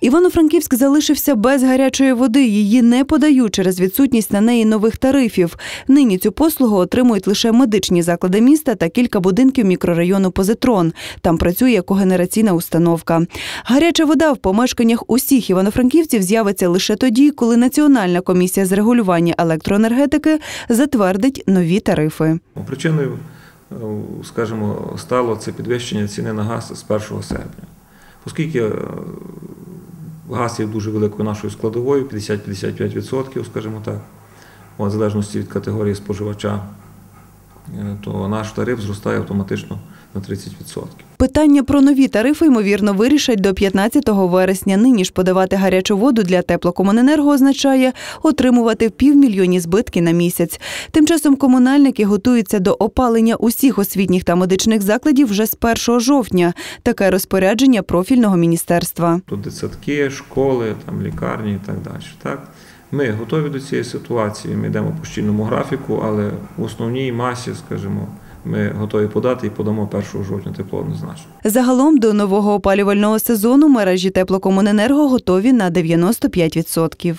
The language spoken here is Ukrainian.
Івано-Франківськ залишився без гарячої води. Її не подають через відсутність на неї нових тарифів. Нині цю послугу отримують лише медичні заклади міста та кілька будинків мікрорайону Позитрон. Там працює когенераційна установка. Гаряча вода в помешканнях усіх івано-франківців з'явиться лише тоді, коли Національна комісія з регулювання електроенергетики затвердить нові тарифи. Причиною, е, скажімо, стало це підвищення ціни на газ з 1 серпня. Оскільки е, газ є дуже великою нашою складовою, 50-55%, скажімо так, в залежності від категорії споживача, то наш тариф зростає автоматично на 30%. Питання про нові тарифи, ймовірно, вирішать до 15 вересня. Нині ж подавати гарячу воду для теплокомуненерго означає отримувати півмільйонні збитки на місяць. Тим часом комунальники готуються до опалення усіх освітніх та медичних закладів вже з 1 жовтня. Таке розпорядження профільного міністерства. Тут дитсадки, школи, там, лікарні і так далі. Так? Ми готові до цієї ситуації, ми йдемо по щільному графіку, але в основній масі, скажімо, ми готові подати і подамо 1 жовтня тепло однозначно. Загалом до нового опалювального сезону мережі теплокомуненерго готові на 95%.